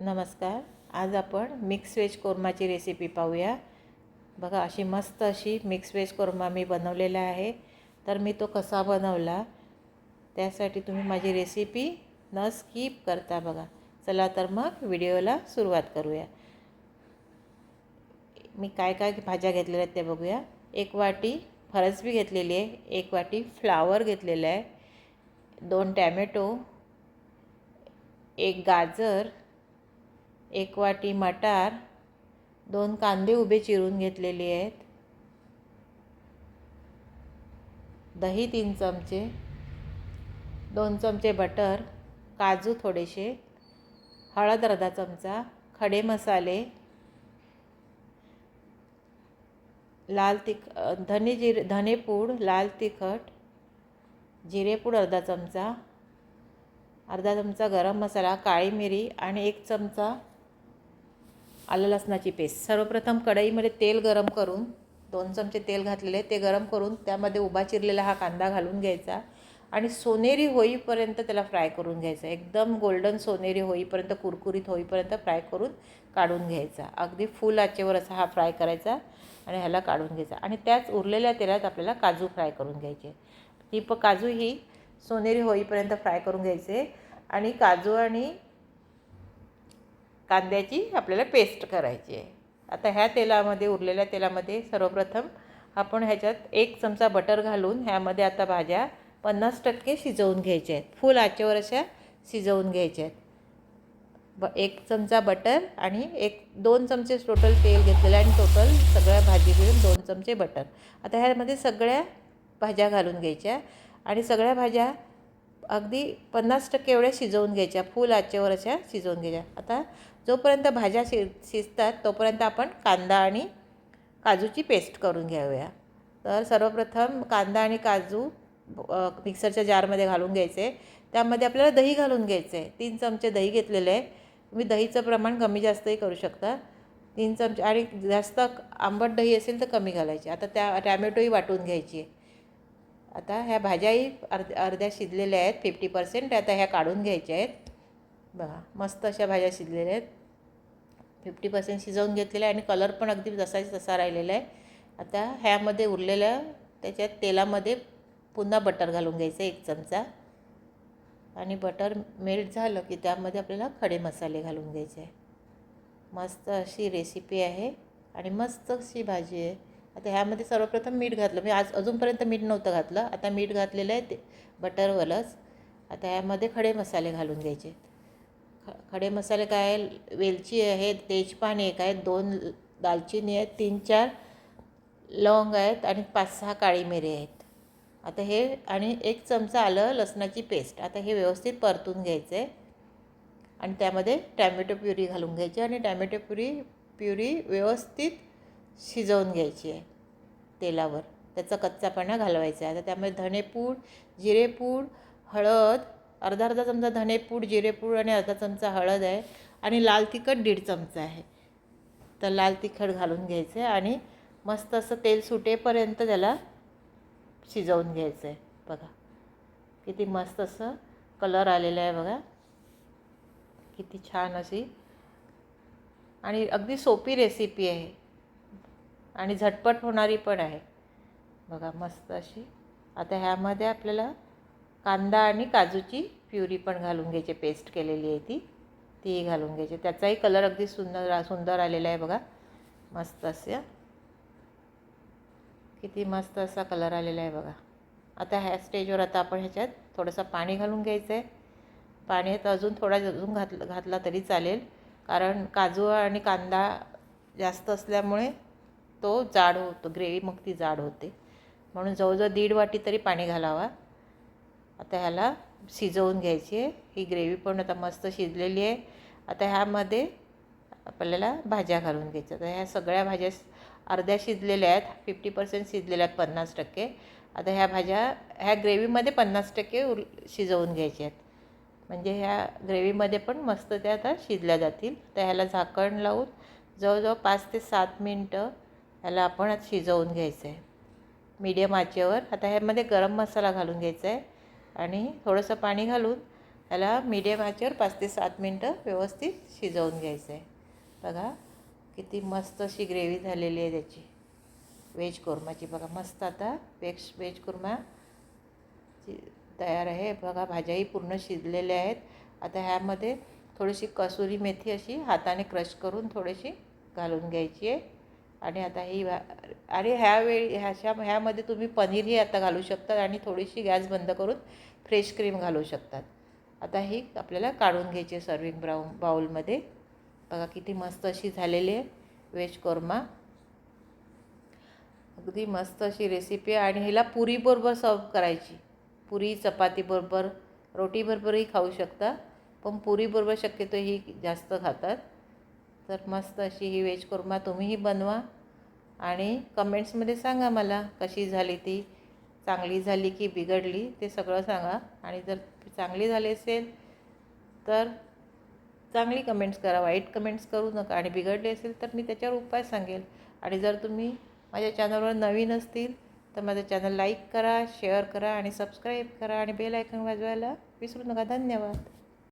नमस्कार. आज आपण मिक्स व्हेज कोरमाची रेसिपी पाहूया. बघा अशी मस्त अशी मिक्स व्हेज कोरमा मी बनवलेला आहे. तर मी तो कसा बनवला त्यासाठी तुम्ही माझी रेसिपी न स्किप करता बघा. चला तर मग व्हिडिओला सुरुवात करूया. मी काय काय भाज्या घेतलेल्या आहेत ते बघूया. एक वाटी फरसबी घेतलेली आहे एक वाटी फ्लावर घेतलेलं आहे दोन टॅमॅटो एक गाजर एक वाटी मटार दोन कांदे उभे चिरून घेतलेले आहेत. दही तीन चमचे दोन चमचे बटर काजू थोडेसे हळद अर्धा चमचा खडे मसाले लाल तिख धने जिरे धनेपूड लाल तिखट जिरेपूड अर्धा चमचा अर्धा चमचा गरम मसाला काळी मिरी आणि एक चमचा आलं लसणाची पेस्ट. सर्वप्रथम कढईमध्ये तेल गरम करून दोन चमचे तेल घातलेले ते गरम करून त्यामध्ये उभा चिरलेला हा कांदा घालून घ्यायचा आणि सोनेरी होईपर्यंत त्याला फ्राय करून घ्यायचा. एकदम गोल्डन सोनेरी होईपर्यंत कुरकुरीत होईपर्यंत फ्राय करून काढून घ्यायचा. अगदी फुल आचेवर असा हा फ्राय करायचा आणि ह्याला काढून घ्यायचा. आणि त्याच उरलेल्या तेलात आपल्याला काजू फ्राय करून घ्यायचे. ती प काजू ही सोनेरी होईपर्यंत फ्राय करून घ्यायचे आणि काजू आणि कांद्याची आपल्याला पेस्ट करायची आहे. आता ह्या तेलामध्ये उरलेल्या तेलामध्ये सर्वप्रथम आपण ह्याच्यात एक चमचा बटर घालून ह्यामध्ये आता भाज्या पन्नास टक्के शिजवून घ्यायच्या आहेत. फुल आचेवर अशा शिजवून घ्यायच्या आहेत. ब एक चमचा बटर आणि एक दोन चमचे टोटल तेल घेतलेलं आहे आणि टोटल सगळ्या भाजी घेऊन दोन चमचे बटर. आता ह्यामध्ये सगळ्या भाज्या घालून घ्यायच्या आणि सगळ्या भाज्या अगदी पन्नास टक्के एवढ्या शिजवून घ्यायच्या फुल आचेवर अशा शिजवून घ्यायच्या. आता जोपर्यंत भाज्या शि शिजतात तोपर्यंत आपण कांदा आणि काजूची पेस्ट करून घ्यावया. तर सर्वप्रथम कांदा आणि काजू मिक्सरच्या जारमध्ये घालून घ्यायचे. त्यामध्ये आपल्याला दही घालून घ्यायचं आहे तीन चमचे दही घेतलेले आहे. तुम्ही दहीचं प्रमाण कमी जास्तही करू शकता. तीन चमचे आणि जास्त आंबट दही असेल तर कमी घालायचे. आता त्या टॅमॅटोही वाटून घ्यायची आहे. आता ह्या भाज्याही अर्ध अर्ध्या शिजलेल्या आहेत फिफ्टी पर्सेंट आता ह्या काढून घ्यायच्या आहेत. बघा मस्त अशा भाज्या शिजलेल्या आहेत. फिफ्टी पर्सेंट शिजवून घेतलेल्या आहे आणि कलर पण अगदी जसाच तसा राहिलेला आहे. आता ह्यामध्ये उरलेल्या त्याच्यात तेलामध्ये पुन्हा बटर घालून घ्यायचं एक चमचा. आणि बटर मेल्ट झालं की त्यामध्ये आपल्याला खडे मसाले घालून घ्यायचे आहे. मस्त अशी रेसिपी आहे आणि मस्त अशी भाजी आहे. आता ह्यामध्ये सर्वप्रथम मीठ घातलं. मी आज अजूनपर्यंत मीठ नव्हतं घातलं. आता मीठ घातलेलं आहे ते बटरवरच आता ह्यामध्ये खडे मसाले घालून घ्यायचे. ख खडे मसाले काय वेलची आहे तेजपान एक आहे दोन दालचिनी आहेत तीन चार लवंग आहेत आणि पाच सहा काळी मिरी आहेत. आता हे आणि एक चमचा आलं लसणाची पेस्ट. आता हे व्यवस्थित परतून घ्यायचं. आहे आणि त्यामध्ये टॅमॅटो प्युरी घालून घ्यायची आणि टॅमॅटो प्युरी प्युरी व्यवस्थित शिजवून घ्यायची आहे तेलावर. त्याचा कच्चापणा घालवायचा आहे. तर त्यामध्ये धनेपूड जिरेपूड हळद अर्धा अर्धा चमचा धनेपूड जिरेपूड आणि अर्धा चमचा हळद आहे आणि लाल तिखट दीड चमचा आहे. तर लाल तिखट घालून घ्यायचं आहे आणि मस्त असं तेल सुटेपर्यंत त्याला शिजवून घ्यायचं आहे. बघा किती मस्त असं कलर आलेला आहे बघा. किती छान अशी आणि अगदी सोपी रेसिपी आहे. आणि झटपट होणारी पण आहे. बघा मस्त अशी. आता ह्यामध्ये आपल्याला कांदा आणि काजूची प्युरी पण घालून घ्यायची पेस्ट केलेली आहे ती. तीही घालून घ्यायची. त्याचाही कलर अगदी सुंदर सुंदर आलेला आहे बघा. मस्त असं. किती मस्त असा कलर आलेला आहे बघा. आता ह्या स्टेजवर आता आपण ह्याच्यात थोडंसं पाणी घालून घ्यायचं आहे पाण्यात अजून थोडा अजून घातलं घातला तरी चालेल. कारण काजू आणि कांदा जास्त असल्यामुळे तो जाड होतो ग्रेव्ही मग ती जाड होते. म्हणून जवळजवळ दीड वाटी तरी पाणी घालावा. आता ह्याला शिजवून घ्यायची आहे. ही ग्रेव्ही पण आता मस्त शिजलेली आहे. आता ह्यामध्ये आपल्याला भाज्या घालून घ्यायच्या. तर ह्या सगळ्या भाज्या अर्ध्या शिजलेल्या आहेत. फिफ्टी पर्सेंट शिजलेल्या आहेत पन्नास टक्के. आता ह्या भाज्या ह्या ग्रेव्हीमध्ये पन्नास टक्के उर शिजवून घ्यायच्या आहेत. म्हणजे ह्या ग्रेव्हीमध्ये पण मस्त त्या आता शिजल्या जातील. तर ह्याला झाकण लावून जवळजवळ पाच ते सात मिनटं ह्याला आपण शिजवून घ्यायचं आहे मीडियम आचेवर. आता ह्यामध्ये गरम मसाला घालून घ्यायचा आहे आणि थोडंसं पाणी घालून ह्याला मीडियम आचेवर पाच ते सात मिनटं व्यवस्थित शिजवून घ्यायचं आहे बघा किती मस्त अशी ग्रेव्ही झालेली आहे त्याची. व्हेज कोरमाची बघा मस्त आता वेज व्हेज कोरमा तयार आहे. बघा भाज्याही पूर्ण शिजलेल्या आहेत. आता ह्यामध्ये थोडीशी कसुरी मेथी अशी हाताने क्रश करून थोडीशी घालून घ्यायची आहे. आणि आता ही भा आणि ह्यावेळी ह्याच्या ह्यामध्ये तुम्ही पनीरही आता घालू शकतात आणि थोडीशी गॅस बंद करून फ्रेश क्रीम घालू शकतात. आता ही आपल्याला काढून घ्यायची आहे सर्विंग ब्राऊन बाऊलमध्ये बघा किती मस्त अशी झालेली आहे व्हेज कोरमा. अगदी मस्त अशी रेसिपी आहे. आणि हिला पुरीबरोबर सर्व करायची. पुरी चपातीबरोबर रोटीबरोबरही खाऊ शकता. पण पुरीबरोबर शक्यतो ही जास्त खातात. तर मस्त अशी ही व्हेज कोरमा तुम्हीही बनवा आणि कमेंट्समध्ये सांगा मला कशी झाली ती चांगली झाली की बिघडली ते सगळं सांगा. आणि जर चांगली झाली असेल तर चांगली कमेंट्स करा वाईट कमेंट्स करू नका. आणि बिघडली असेल तर मी त्याच्यावर उपाय सांगेल. आणि जर तुम्ही माझ्या चॅनलवर नवीन असतील तर माझं चॅनल लाईक करा शेअर करा आणि सबस्क्राईब करा आणि बेल आयकॉन वाजवायला विसरू नका. धन्यवाद.